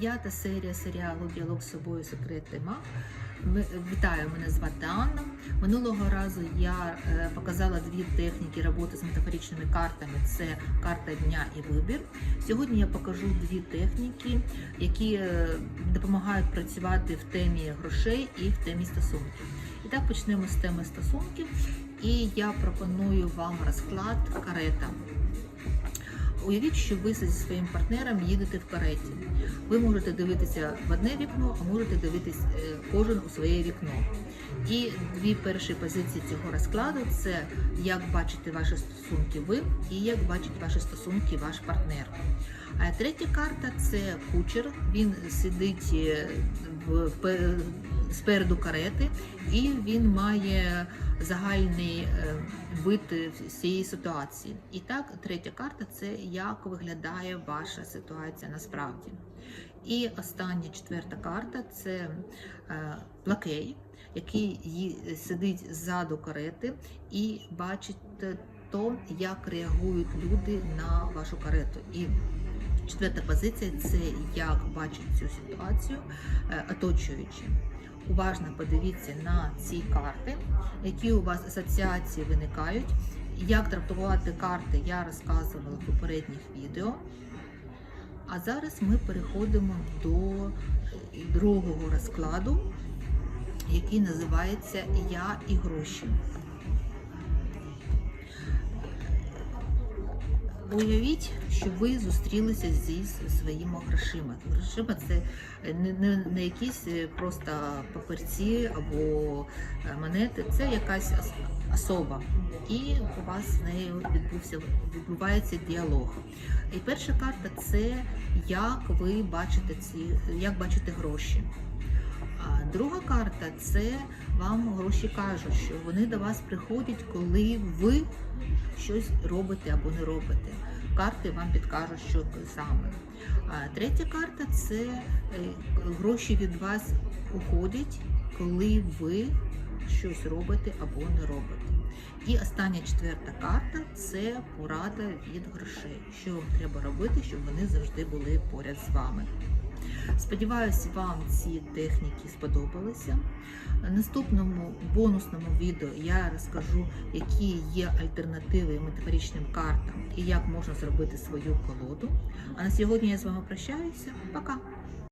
п'ята серія серіалу Діалог з собою секрети мав. Вітаю, мене звати Анна. Минулого разу я е, показала дві техніки роботи з метафоричними картами: це карта дня і вибір. Сьогодні я покажу дві техніки, які е, допомагають працювати в темі грошей і в темі стосунків. І так почнемо з теми стосунків. І я пропоную вам розклад карета. Уявіть, що ви зі своїм партнером їдете в кареті. Ви можете дивитися в одне вікно, а можете дивитись е, кожен у своє вікно. І дві перші позиції цього розкладу це як бачите ваші стосунки ви і як бачить ваші стосунки ваш партнер. А третя карта це кучер. Він сидить е, в, в, спереду карети, і він має загальний е, вид всієї ситуації. І так, третя карта це як виглядає ваша ситуація насправді. І остання четверта карта це е, лакей, який сидить ззаду карети і бачить то, як реагують люди на вашу карету. І четверта позиція це як бачить цю ситуацію е, оточуючи. Уважно подивіться на ці карти, які у вас асоціації виникають. Як трактувати карти, я розказувала в попередніх відео. А зараз ми переходимо до другого розкладу, який називається Я і гроші. Уявіть, що ви зустрілися зі своїми грошима. Грошима це не, не, не якісь е, просто папірці або е, монети, це якась особа. І у вас з нею відбувся відбувається діалог. І перша карта це як ви бачите ці, як бачите гроші. А друга карта це вам гроші кажуть, що вони до вас приходять, коли ви щось робите або не робите. Карти вам підкажуть, що саме. А третя карта це е, гроші від вас уходять, коли ви щось робите або не робите. І остання четверта карта це порада від грошей. Що вам треба робити, щоб вони завжди були поряд з вами. Сподіваюсь, вам ці техніки сподобалися. Наступному бонусному відео я розкажу, які є альтернативи метафорічним картам і як можна зробити свою колоду. А на сьогодні я з вами прощаюся. Пока!